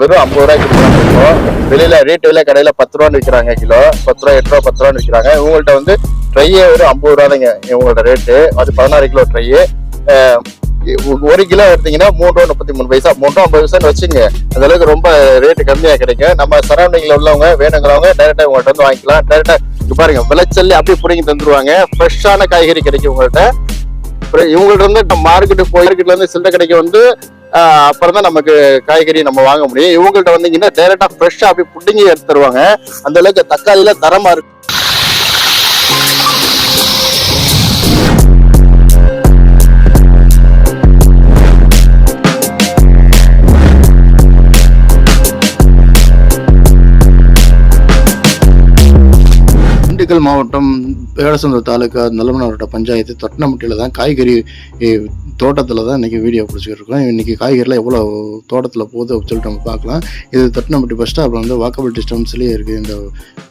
வெறும் ஐம்பது ரூபாய் கொடுக்குறாங்க இப்போ. வெளியில ரீட்டைல கடையில பத்து ரூபான்னு விற்கிறாங்க கிலோ. பத்து ரூபா எட்டு ரூபா பத்து ரூபான்னு விற்கிறாங்க உங்கள்ட்ட வந்து ட்ரையே ஒரு ஐம்பது ரூபா தாங்க இவங்களோட ரேட்டு அது பதினாறு கிலோ ட்ரையே ஒரு கிலோ எடுத்தீங்கன்னா மூணு ரூபா முப்பத்தி மூணு பைசா. மூணு ரூபா ஐம்பது பைசான்னு வச்சுங்க. அந்த அளவுக்கு ரொம்ப ரேட்டு கம்மியாக கிடைக்கும். நம்ம சரௌண்டிங்ல உள்ளவங்க வேணுங்கிறவங்க டைரக்டா உங்கள்ட்ட வந்து வாங்கிக்கலாம். டேரெக்டாக பாருங்க விளைச்சல் அப்படியே பிடிங்கி தந்துருவாங்க. ஃப்ரெஷ்ஷான காய்கறி கிடைக்கும் உங்கள்கிட்ட இவங்கள்ட்ட வந்து மார்க்கெட்டு போய் மார்க்கெட்ல இருந்து சில்லறை கடைக்கு வந்து அப்புறம் தான் நமக்கு காய்கறி நம்ம வாங்க முடியும். இவங்கள்ட்ட வந்தீங்கன்னா டைரக்டா ஃப்ரெஷ்ஷா அப்படியே புட்டிங்கி எடுத்து தருவாங்க. அந்த அளவுக்கு தக்காளியில தரமா இருக்கு. திண்டுக்கல் மாவட்டம் வேடசந்தூர் தாலுக்கா நல்லமனவரோட பஞ்சாயத்து தொட்டனம்பட்டியில் தான் காய்கறி தோட்டத்தில் தான் இன்றைக்கி வீடியோ பிடிச்சிக்கிட்டு இருக்கோம். இன்றைக்கி காய்கறிலாம் எவ்வளோ தோட்டத்தில் போகுது அப்படின்னு சொல்லிட்டு நம்ம பார்க்கலாம். இது தொட்டனம்பட்டி பஸ் ஸ்டாப்பில் வந்து வாக்கபிள் டிஸ்டன்ஸ்லேயே இருக்குது இந்த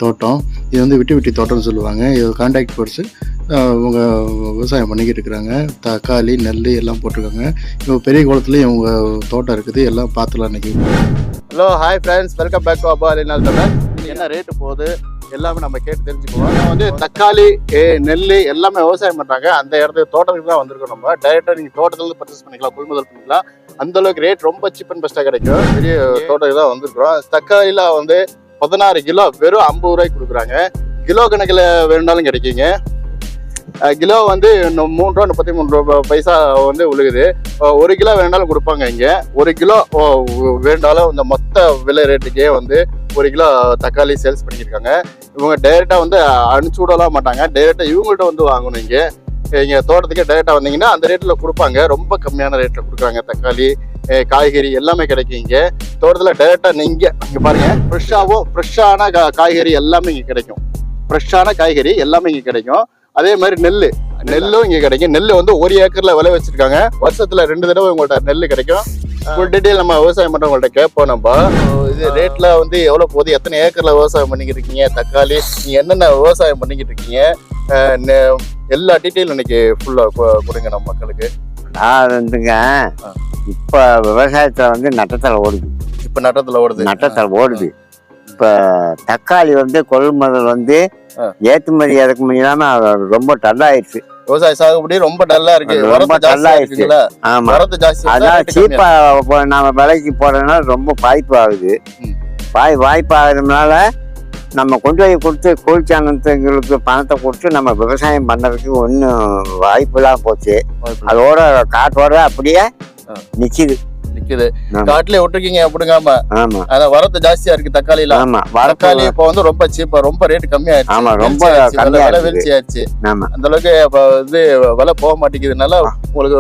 தோட்டம். இது வந்து விட்டு விட்டி தோட்டம்னு சொல்லுவாங்க. இது கான்டாக்ட் பர்ஸு இவங்க விவசாயம் பண்ணிக்கிட்டு இருக்கிறாங்க. தக்காளி நெல் எல்லாம் போட்டிருக்காங்க. இப்போ பெரிய குளத்துலேயும் இவங்க தோட்டம் இருக்குது. எல்லாம் பார்த்துலாம் இன்றைக்கி hello hi friends welcome back to அப்பா அலினால் என்ன ரேட்டு போகுது? எல்லாமே நம்ம கேட்டு தெரிஞ்சுக்குவோம். வந்து தக்காளி நெல் எல்லாமே விவசாயம் பண்ணுறாங்க அந்த இடத்துக்கு தோட்டத்துக்கு தான் வந்திருக்கோம் நம்ம. டைரெக்டாக நீங்கள் தோட்டத்துலேருந்து பர்ச்சேஸ் பண்ணிக்கலாம். கொள்முதல் பண்ணிக்கலாம். அந்த அளவுக்கு ரேட் ரொம்ப சீப் அண்ட் பெஸ்ட்டாக கிடைக்கும். பெரிய தோட்டத்துக்கு தான் வந்திருக்கிறோம். தக்காளியில் வந்து பதினாறு கிலோ வெறும் ஐம்பது ரூபாய்க்கு கொடுக்குறாங்க. கிலோ கணக்கில் வேணும்னாலும் கிடைக்குங்க. கிலோ வந்து இன்னும் மூணு ரூபா முப்பத்தி மூணு ரூபா பைசா வந்து உழுகுது ஒரு கிலோ வேணாலும் கொடுப்பாங்க இங்கே. ஒரு கிலோ வேண்டாலும் இந்த மொத்த விலை ரேட்டுக்கே வந்து ஒரு கிலோ தக்காளி சேல்ஸ் பண்ணியிருக்காங்க இவங்க டைரெக்டாக வந்து அனுப்பிச்சு விடலாம் மாட்டாங்க. டைரெக்டாக இவங்கள்ட்ட வந்து வாங்கணும் இங்கே. இங்கே தோட்டத்துக்கே டைரெக்டாக வந்தீங்கன்னா அந்த ரேட்டில் கொடுப்பாங்க. ரொம்ப கம்மியான ரேட்டில் கொடுக்குறாங்க தக்காளி காய்கறி எல்லாமே கிடைக்கும் இங்கே. தோட்டத்தில் டைரெக்டாக நீங்கள் இங்கே பாருங்கள் ஃப்ரெஷ்ஷாகவும் ஃப்ரெஷ்ஷான கா காய்கறி எல்லாமே இங்கே கிடைக்கும். ஃப்ரெஷ்ஷான காய்கறி எல்லாமே இங்கே கிடைக்கும். அதே மாதிரி நெல் நெல்லும் இங்கே கிடைக்கும். நெல் வந்து ஒரு ஏக்கர்ல விளை வச்சிருக்காங்க. வருஷத்துல ரெண்டு தடவை உங்கள்ட்ட நெல் கிடைக்கும். ஃபுல் டீட்டெயில் நம்ம விவசாயம் பண்றவங்கள்ட்ட கேட்போம் நம்ம. இது ரேட்ல வந்து எவ்வளவு போகுது? எத்தனை ஏக்கர்ல விவசாயம் பண்ணிக்கிட்டு இருக்கீங்க தக்காளி நீங்க என்னென்ன விவசாயம் பண்ணிக்கிட்டு இருக்கீங்க எல்லா டீட்டெயிலும் இன்னைக்கு ஃபுல்லா கொடுங்க நம்ம மக்களுக்கு. நான் வந்துங்க. இப்ப விவசாயத்துல வந்து நட்டத்தில் ஓடுது. இப்ப நட்டத்துல ஓடுது. நட்டத்தில் ஓடுது. இப்ப தக்காளி வந்து கொள்முதல் வந்து. ஏற்றுமதி இறக்குமதி இல்லாம ரொம்ப டல்லாயிருச்சு. விவசாய சாகுபடி ரொம்ப டல்லா இருக்கு ரொம்ப ஆமா. வரத்து ஜாஸ்தி அதான் சீப்பா நம்ம விலைக்கு போடுறதுனால ரொம்ப பாதிப்பு ஆகுது. பாய் வாய்ப்பு ஆகுறதுனால நம்ம கொண்டு போய் கொடுத்து கூலிச்சானத்துங்களுக்கு பணத்தை கொடுத்து நம்ம விவசாயம் பண்றதுக்கு ஒன்றும் வாய்ப்பு இல்லாம போச்சு. அதோட காட்டோட அப்படியே ஆ. நிக்குது. காட்டுலயே விட்டுருக்கீங்க அப்படிங்காம அதான் வரத்து ஜாஸ்தியா இருக்கு தக்காளில ஆமா தக்காளி இப்போ வந்து ரொம்ப சீப்பா ரொம்ப ரேட் கம்மியாயிருச்சு ஆமா, ரொம்ப விலை- கம்மியா விலை இருக்குது. வீழ்ச்சி ஆயிடுச்சு ஆமா. அந்த அளவுக்கு இப்ப வந்து விலை போக மாட்டேங்குதுனால உங்களுக்கு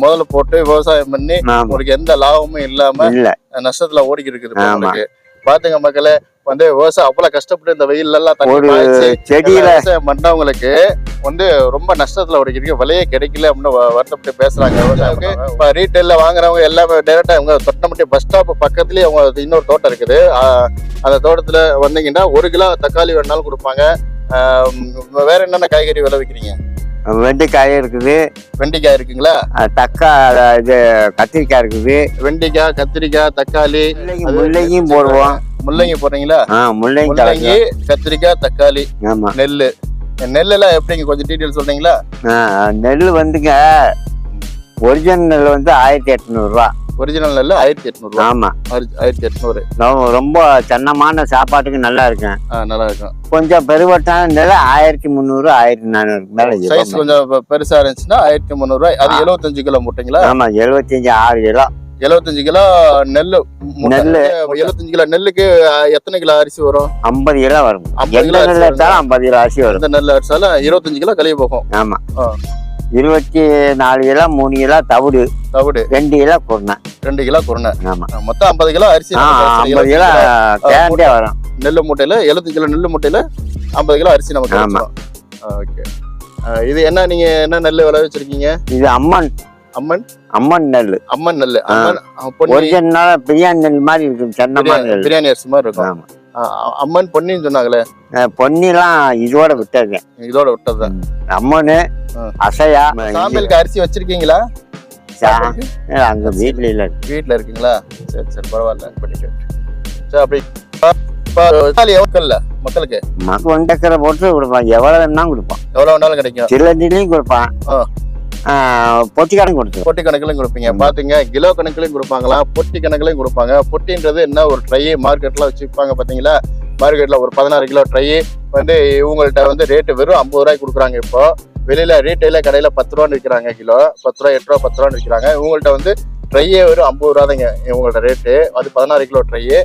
முதல்ல போட்டு விவசாயம் பண்ணி உங்களுக்கு எந்த லாபமும் இல்லாம இல்ல. நஷ்டத்துல ஓடிக்கிட்டு இருக்குது பாத்துங்க மக்களே வந்து விவசாயம் அவ்வளவு கஷ்டப்பட்டு இந்த வெயில் எல்லாம் செடியில விவசாயம் பண்றவங்களுக்கு வந்து ரொம்ப நஷ்டத்துல ஓடிக்கிட்டு இருக்கு விலையே கிடைக்கல அப்படின்னு வருத்தப்பட்டு பேசுறாங்க. விவசாயிக்கு இப்ப ரீட்டைல்ல வாங்குறவங்க எல்லாமே டைரக்டா அவங்க தொட்டமட்டி பஸ் ஸ்டாப் பக்கத்துலயே அவங்க இன்னொரு தோட்டம் இருக்குது. அந்த தோட்டத்துல வந்தீங்கன்னா ஒரு கிலோ தக்காளி வேணாலும் கொடுப்பாங்க. வேற என்னென்ன காய்கறி விலை விற்கிறீங்க வெண்டைக்காய் இருக்குது. வெண்டைக்காய் இருக்குங்களா? தக்கா இது கத்திரிக்காய் இருக்குது. வெண்டைக்காய் கத்திரிக்காய் தக்காளி முள்ளங்கியும் போடுவோம். முள்ளங்கி போடுறீங்களா? முள்ளங்கி கத்திரிக்காய் தக்காளி நெல் எல்லாம் எப்படிங்க கொஞ்சம் டீட்டெயில் சொல்றீங்களா? நெல் வந்துங்க ஒரிஜினல் நெல் வந்து ஆயிரத்தி எட்நூறுரூவா ஒரிஜினல் நெல் ஆயிரத்தி எட்நூறு ஆமா. ஆயிரத்தி எட்நூறு. ரொம்ப- சன்னமான சாப்பாட்டுக்கு நல்லா இருக்கும். நல்லா இருக்கும். கொஞ்சம் பெருவட்டான நெல் ஆயிரத்தி முந்நூறு ஆயிரத்தி நானூறு மேல சைஸ். கொஞ்சம் பெ- பெருசா இருந்துச்சுன்னா ஆயிரத்தி முந்நூறு ரூபாய் அது. எழுபத்தஞ்சு கிலோ முட்டைங்களா? ஆமா எழுபத்தஞ்சு ஆறு கிலோ. எழுபத்தஞ்சு கிலோ நெல்லு. முட்டை. நெல்லு. எழுபத்தஞ்சு கிலோ நெல்லுக்கு எத்தனை கிலோ அரிசி வரும்? ஐம்பது கிலோ வரும். ஐம்பது கிலோ நெல் அரிசி எடுத்தாலும் ஐம்பது கிலோ அரிசி வரும். இந்த நெல் அரிசாலும் இருபத்தஞ்சு கிலோ கழிவு போகும். ஆமா. இருபத்தி நாலு கிலோ மூணு கிலோ தவிடு. தவிடு. ரெண்டு கிலோ குருணை. ரெண்டு கிலோ குருணை. ஆமா. மொத்தம் ஐம்பது கிலோ அரிசி ஐம்பது. கிலோ தேண்டே வரும். நெல்லு மூட்டையில எழுபத்தஞ்சு கிலோ நெல்லு மூட்டையில ஐம்பது கிலோ அரிசி நமக்கு ஆமா. ஓகே. இது என்ன நீங்க என்ன நெல் விளை வச்சிருக்கீங்க இது அம்மன். அம்மன்? அம்மன் நெல். அம்மன் நெல். ஒரிஜினல் பிரியாணி நெல் மாதிரி இருக்கும் சன்னமான பிரியாணி அரிசி மாதிரி இருக்கும். அம்மன் பொன்னின்னு சொன்னாங்களே? பொன்னிலாம் இதோட விட்டுருக்கேன் இதோட விட்டதுதான். அம்மனு. அசையா சாமியலுக்கு அரிசி வச்சிருக்கீங்களா? அங்க வீட்டுல இல்ல. வீட்டில் இருக்கீங்களா? சரி சரி பரவாயில்ல பண்ணிக்க சரி அப்படி மக்களுக்கு? நமக்கு ஒன்றக்கரை போட்டு கொடுப்பான். எவ்வளவு வேணா கொடுப்பான். எவ்வளோ வேணாலும் கிடைக்கும். சில்லண்டிலையும் கொடுப்பான். பொட்டி கணக்கு கொடுத்து பொட்டி கணக்குலையும் கொடுப்பீங்க. பாத்தீங்க கிலோ கணக்குலையும் கொடுப்பாங்களா? பொட்டி கணக்குலையும் கொடுப்பாங்க. பொட்டின்றது என்ன ஒரு ட்ரை மார்க்கெட்ல வச்சு விற்பாங்க பாத்தீங்களா? மார்க்கெட்ல ஒரு பதினாறு கிலோ ட்ரை வந்து இவங்கள்ட்ட வந்து ரேட்டு வெறும் ஐம்பது ரூபாய்க்கு கொடுக்குறாங்க இப்போ. வெளியில ரீட்டைல கடையில பத்து ரூபான்னு விற்கிறாங்க கிலோ. பத்து ரூபா எட்டு ரூபா பத்து ரூபான்னு விற்கிறாங்க இவங்கள்ட்ட வந்து ட்ரையே வெறும் ஐம்பது ரூபா தாங்க இவங்கள்ட்ட ரேட்டு அது பதினாறு கிலோ ட்ரையே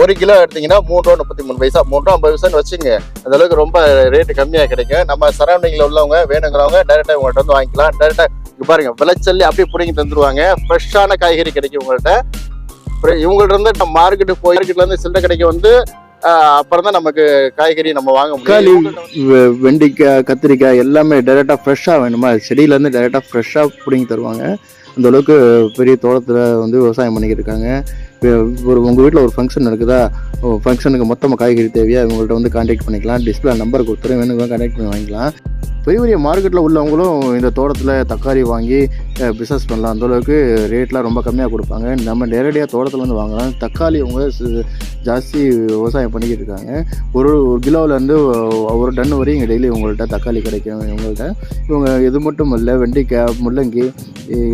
ஒரு கிலோ எடுத்தீங்கன்னா மூணு ரூபா முப்பத்தி மூணு பைசா. மூணு ரூபா ஐம்பது பைசான்னு வச்சுங்க. அந்த அளவுக்கு ரொம்ப ரேட்டு கம்மியாக கிடைக்கும். நம்ம சரௌண்டிங்கில் உள்ளவங்க வேணுங்கிறவங்க டேரெக்டாக உங்கள்கிட்ட வந்து வாங்கிக்கலாம். டேரெக்டாக பாருங்க விளைச்சல் அப்படியே பிடிங்கி தந்துருவாங்க. ஃப்ரெஷ்ஷான காய்கறி கிடைக்கும் உங்கள்கிட்ட இவங்கள்ட்ட இருந்து நம்ம மார்க்கெட்டுக்கு போய் மார்க்கெட்ல இருந்து சில்லறை கடைக்கு வந்து அப்புறம் தான் நமக்கு காய்கறி நம்ம வாங்க முடியும். வெண்டிக்காய் கத்திரிக்காய் எல்லாமே டைரெக்டாக ஃப்ரெஷ்ஷாக வேணுமா? செடியிலேருந்து டைரெக்டாக ஃப்ரெஷ்ஷாக பிடிங்கி தருவாங்க. அந்த அளவுக்கு பெரிய தோட்டத்தில் வந்து விவசாயம் பண்ணிக்கிட்டு இருக்காங்க. ஒரு உங்கள் வீட்டில் ஒரு ஃபங்க்ஷன் நடக்குதா ஃபங்க்ஷனுக்கு மொத்தமாக காய்கறி தேவையா? இவங்கள்ட்ட வந்து கான்டாக்ட் பண்ணிக்கலாம். டிஸ்பிளே நம்பர் கொடுத்துரு வேணுங்க கான்டாக்ட் பண்ணி வாங்கிக்கலாம். பெரிய பெரிய மார்க்கெட்டில் உள்ளவங்களும் இந்த தோட்டத்தில் தக்காளி வாங்கி பிஸ்னஸ் பண்ணலாம். அந்த அளவுக்கு ரேட்லாம் ரொம்ப கம்மியாக கொடுப்பாங்க. நம்ம நேரடியாக தோட்டத்தில் வந்து வாங்கலாம். தக்காளி அவங்க ஜாஸ்தி விவசாயம் பண்ணிக்கிட்டு இருக்காங்க. ஒரு ஒரு கிலோவிலேருந்து ஒரு டன் வரையும் இங்கே டெய்லி உங்கள்கிட்ட தக்காளி கிடைக்கும். இவங்கள்ட்ட இவங்க இது மட்டும் இல்லை வெண்டைக்காய் முள்ளங்கி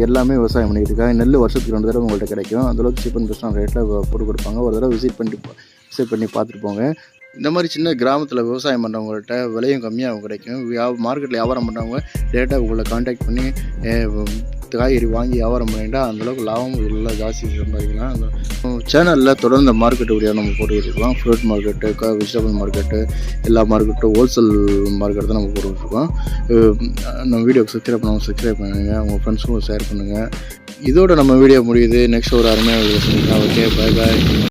எல்லாமே விவசாயம் பண்ணிக்கிட்டு இருக்காங்க. நெல் வருஷத்துக்கு ரெண்டு தடவை உங்கள்கிட்ட கிடைக்கும். அந்தளவுக்கு சீப் அண்ட் பெஸ்ட்டான ரேட்டில் போட்டு கொடுப்பாங்க. ஒரு தடவை விசிட் பண்ணிட்டு விசிட் பண்ணி பார்த்துட்டு போங்க. இந்த மாதிரி சின்ன கிராமத்தில் விவசாயம் பண்ணுறவங்கள்ட்ட விலையும் கம்மியாக கிடைக்கும். மார்க்கெட்டில் வியாபாரம் பண்ணுறவங்க டேரெக்டாக உங்களை காண்டாக்ட் பண்ணி காய்கறி வாங்கி வியாபாரம் பண்ணிட்டால் அந்தளவுக்கு லாபம் எல்லாம் ஜாஸ்தி சம்பாதிக்கலாம் அந்த சேனலில் தொடர்ந்து மார்க்கெட்டு வழியாக நம்ம போட்டுக்கிட்டுருக்கோம். ஃப்ரூட் மார்க்கெட்டு க வெஜிடபிள் மார்க்கெட்டு எல்லா மார்க்கெட்டும் ஹோல்சேல் மார்க்கெட் தான் நம்ம போட்டுக்கிட்டு இருக்கோம் நம்ம வீடியோக்கு சப்ஸ்கிரைப் பண்ணுவோம் சப்ஸ்கிரைப் பண்ணுங்கள் உங்கள் ஃப்ரெண்ட்ஸுக்கும் ஷேர் பண்ணுங்கள் இதோட நம்ம வீடியோ முடியுது. நெக்ஸ்ட் ஒரு அருமையாக வீடியோ ஓகே பை பாய்